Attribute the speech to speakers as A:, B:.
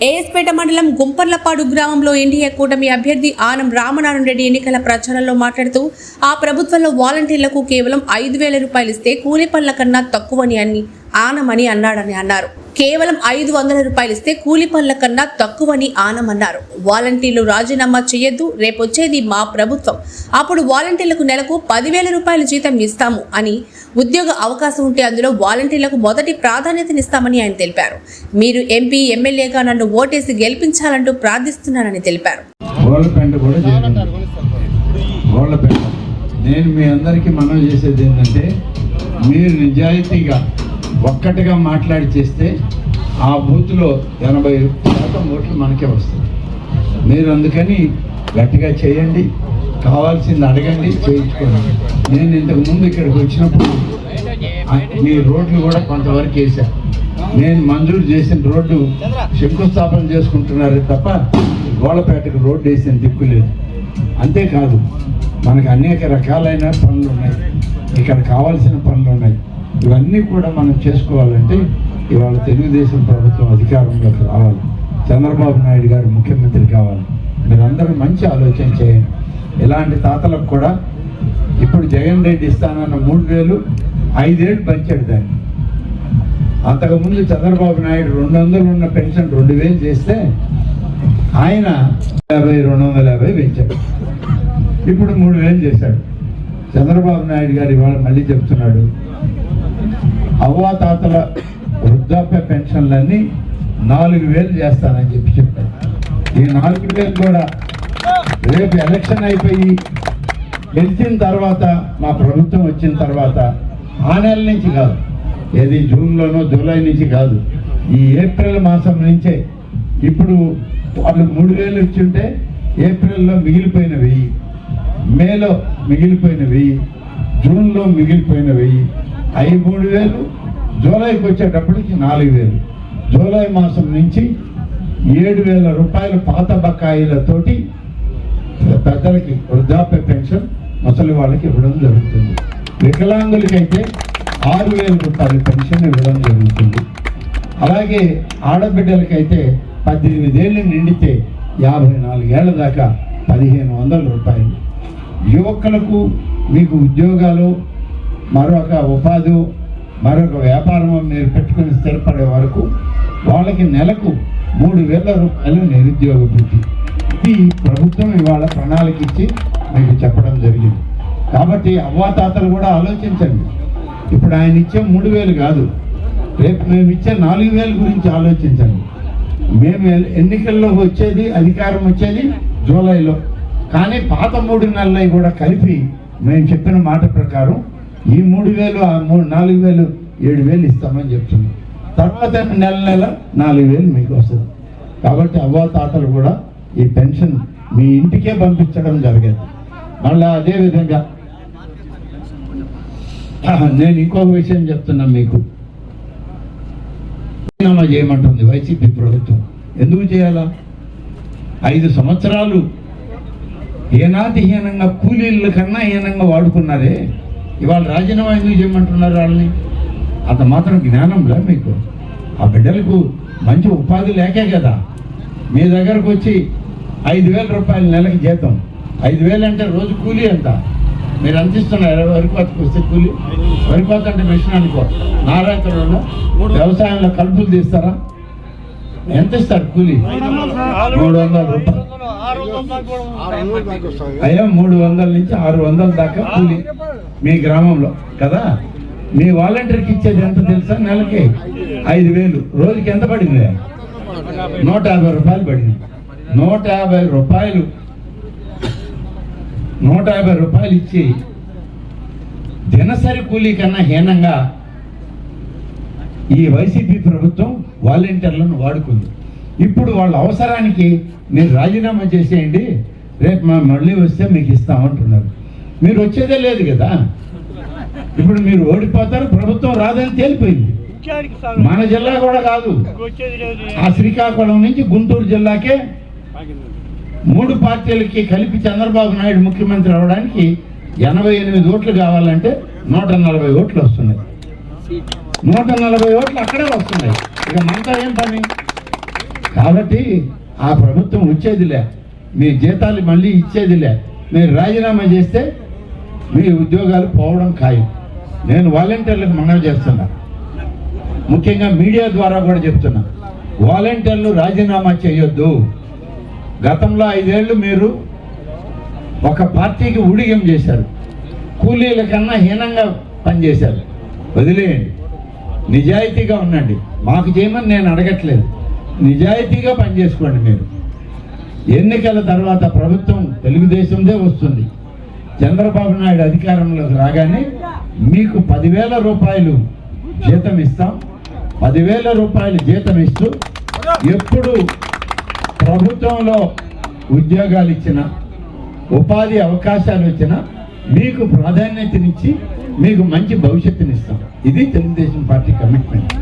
A: ఏఎస్పేట మండలం గుంపర్లపాడు గ్రామంలో ఎన్డీఏ కూటమి అభ్యర్థి ఆనం రామనారాయణ రెడ్డి ఎన్నికల ప్రచారంలో మాట్లాడుతూ ఆ ప్రభుత్వంలో వాలంటీర్లకు కేవలం ఐదు వేల రూపాయలు ఇస్తే కూలి పనుల కన్నా తక్కువని అని ఆనమని అన్నాడని అన్నారు. కేవలం ఐదు వందల రూపాయలు ఇస్తే కూలి పనుల కన్నా తక్కువని ఆనమన్నారు. వాలంటీర్లు రాజీనామా చేయొద్దు రేపొచ్చేది మా ప్రభుత్వం. అప్పుడు వాలంటీర్లకు నెలకు పదివేల రూపాయల జీతం ఇస్తాము అని ఉద్యోగ అవకాశం ఉంటే అందులో వాలంటీర్లకు మొదటి ప్రాధాన్యతనిస్తామని ఆయన తెలిపారు. మీరు ఎంపీ ఎమ్మెల్యేగా నన్ను ఓటేసి గెలిపించాలంటూ ప్రార్థిస్తున్నానని తెలిపారు.
B: నేను మీ అందరికీ మనం చేసేది ఏంటంటే మీరు నిజాయితీగా ఒక్కటిగా మాట్లాడి చేస్తే ఆ బూత్లో ఎనభై శాతం ఓట్లు మనకే వస్తాయి. మీరు అందుకని గట్టిగా చేయండి కావాల్సింది అడగండి చేయించుకోండి. నేను ఇంతకు ముందు ఇక్కడికి వచ్చినప్పుడు మీ రోడ్లు కూడా కొంతవరకు వేశాను నేను మంజూరు చేసిన రోడ్డు శంకుస్థాపన చేసుకుంటున్నారే తప్ప గోళపేటకు రోడ్డు వేసిన దిక్కు లేదు. అంతేకాదు మనకు అనేక రకాలైన పనులు ఉన్నాయి. ఇక్కడ కావాల్సిన పనులు ఉన్నాయి. ఇవన్నీ కూడా మనం చేసుకోవాలంటే ఇవాళ తెలుగుదేశం ప్రభుత్వం అధికారంలోకి రావాలి. చంద్రబాబు నాయుడు గారు ముఖ్యమంత్రి కావాలి. మీరందరూ మంచి ఆలోచన చేయండి. ఇలాంటి తాతలకు కూడా ఇప్పుడు జగన్ రెడ్డి ఇస్తానన్న మూడు వేలు ఐదేళ్ళు పంచాడు దాన్ని. అంతకుముందు చంద్రబాబు నాయుడు రెండు వందలు ఉన్న పెన్షన్ రెండు వేలు చేస్తే ఆయన యాభై రెండు వందల యాభై పెంచాడు. ఇప్పుడు మూడు వేలు చేశాడు. చంద్రబాబు నాయుడు గారు ఇవాళ మళ్ళీ చెప్తున్నాడు అవ్వాతాతల వృద్ధాప్య పెన్షన్లన్నీ నాలుగు వేలు చేస్తానని చెప్పి చెప్పారు. ఈ నాలుగు వేలు కూడా రేపు ఎలక్షన్ అయిపోయి గెలిచిన తర్వాత మా ప్రభుత్వం వచ్చిన తర్వాత ఆ నెల నుంచి కాదు ఏది జూన్లోనో జూలై నుంచి కాదు ఈ ఏప్రిల్ మాసం నుంచే ఇప్పుడు వాళ్ళు మూడు వేలు ఇచ్చుంటే ఏప్రిల్లో మిగిలిపోయిన వెయ్యి మేలో మిగిలిపోయిన వెయ్యి జూన్లో మిగిలిపోయిన వెయ్యి అవి మూడు వేలు. జూలైకి వచ్చేటప్పటికి నాలుగు వేలు. జూలై మాసం నుంచి ఏడు వేల రూపాయల పాత బకాయిలతోటి పెద్దలకి వృద్ధాప్య పెన్షన్ ముసలి వాళ్ళకి ఇవ్వడం జరుగుతుంది. వికలాంగులకైతే ఆరు వేల రూపాయల పెన్షన్ ఇవ్వడం జరుగుతుంది. అలాగే ఆడబిడ్డలకైతే పద్దెనిమిదేళ్ళు నిండితే యాభై నాలుగేళ్ళ దాకా పదిహేను వందల రూపాయలు. యువకులకు మీకు ఉద్యోగాలు మరొక ఉపాధి మరొక వ్యాపారం మీరు పెట్టుకుని స్థిరపడే వరకు వాళ్ళకి నెలకు మూడు వేల రూపాయలు నిరుద్యోగ వృత్తి ఇది ప్రభుత్వం ఇవాళ ప్రణాళిక ఇచ్చి మీకు చెప్పడం జరిగింది. కాబట్టి అవ్వాతాతలు కూడా ఆలోచించండి. ఇప్పుడు ఆయన ఇచ్చే మూడు వేలు కాదు. రేపు మేము ఇచ్చే నాలుగు వేల గురించి ఆలోచించండి. మేము ఎన్నికల్లో వచ్చేది అధికారం వచ్చేది జూలైలో. కానీ పాత మూడు నెలలు కూడా కలిపి మేము చెప్పిన మాట ప్రకారం ఈ మూడు వేలు ఆ మూడు నాలుగు వేలు ఏడు వేలు ఇస్తామని చెప్తున్నాం తర్వాత నెల నెల నాలుగు వేలు మీకు వస్తుంది. కాబట్టి అవ్వ తాతలు కూడా ఈ పెన్షన్ మీ ఇంటికే పంపించడం జరిగేది. మళ్ళీ అదే విధంగా నేను ఇంకొక విషయం చెప్తున్నా మీకు. రాజీనామా చేయమంటుంది వైసీపీ ప్రభుత్వం. ఎందుకు చేయాలా? ఐదు సంవత్సరాలు ఏనాటి హీనంగా కూలీల కన్నా హీనంగా వాడుకున్నారే. ఇవాళ రాజీనామా ఎందుకు చేయమంటున్నారు వాళ్ళని? అంత మాత్రం జ్ఞానంలా మీకు. ఆ బిడ్డలకు మంచి ఉపాధి లేకే కదా. మీ దగ్గరకు వచ్చి ఐదు వేల రూపాయల నెలకి జీతం. ఐదు వేలు అంటే రోజు కూలీ ఎంత? మీరు ఎంత ఇస్తున్నారు? వరి కోతకు వస్తే కూలీ? వరి కోత అంటే మిషన్ అనుకో. నారాయణలో వ్యవసాయంలో కలుపులు తీస్తారా? ఎంత ఇస్తారు కూలీ? మూడు వందల రూపాయలు. అయ్యా మూడు వందల నుంచి ఆరు వందల దాకా కూలి మీ గ్రామంలో కదా? మీ వాలంటీర్కి ఇచ్చేది ఎంత తెలుసా నెలకి? ఐదు వేలు. రోజుకి ఎంత పడింది? నూట యాభై రూపాయలు పడింది. నూట యాభై రూపాయలు. నూట యాభై రూపాయలు ఇచ్చి దినసరి కూలీ కన్నా హీనంగా ఈ వైసీపీ ప్రభుత్వం వాలంటీర్లను వాడుకుంది. ఇప్పుడు వాళ్ళ అవసరానికి మీరు రాజీనామా చేసేయండి రేపు మా మళ్ళీ వస్తే మీకు ఇస్తామంటున్నారు మీరు వచ్చేదే లేదు కదా. ఇప్పుడు మీరు ఓడిపోతారు ప్రభుత్వం రాదని తేలిపోయింది. మన జిల్లా కూడా కాదు. ఆ శ్రీకాకుళం నుంచి గుంటూరు జిల్లాకే మూడు పార్టీలకి కలిపి చంద్రబాబు నాయుడు ముఖ్యమంత్రి అవడానికి ఎనభై ఎనిమిది ఓట్లు కావాలంటే నూట నలభై ఓట్లు వస్తున్నాయి. నూట నలభై ఓట్లు అక్కడే వస్తున్నాయి. ఇక మనతో ఏం పని? కాబట్టి ఆ ప్రభుత్వం వచ్చేదిలే. మీ జీతాలు మళ్ళీ ఇచ్చేదిలే. మీరు రాజీనామా చేస్తే మీ ఉద్యోగాలు పోవడం ఖాయం. నేను వాలంటీర్లకు మనవి చేస్తున్నా. ముఖ్యంగా మీడియా ద్వారా కూడా చెప్తున్నా. వాలంటీర్లు రాజీనామా చేయొద్దు. గతంలో ఐదేళ్ళు మీరు ఒక పార్టీకి ఉడిగం చేశారు. కూలీల కన్నా హీనంగా పనిచేశారు. వదిలేయండి. నిజాయితీగా ఉండండి. మాకు చేయమని నేను అడగట్లేదు. నిజాయితీగా పనిచేసుకోండి మీరు. ఎన్నికల తర్వాత ప్రభుత్వం తెలుగుదేశందే వస్తుంది. చంద్రబాబు నాయుడు అధికారంలోకి రాగానే మీకు పదివేల రూపాయలు జీతం ఇస్తాం. పదివేల రూపాయలు జీతం ఇస్తూ ఎప్పుడు ప్రభుత్వంలో ఉద్యోగాలు ఇచ్చిన ఉపాధి అవకాశాలు ఇచ్చిన మీకు ప్రాధాన్యతనిచ్చి మీకు మంచి భవిష్యత్తునిస్తాం. ఇది తెలుగుదేశం పార్టీ కమిట్మెంట్.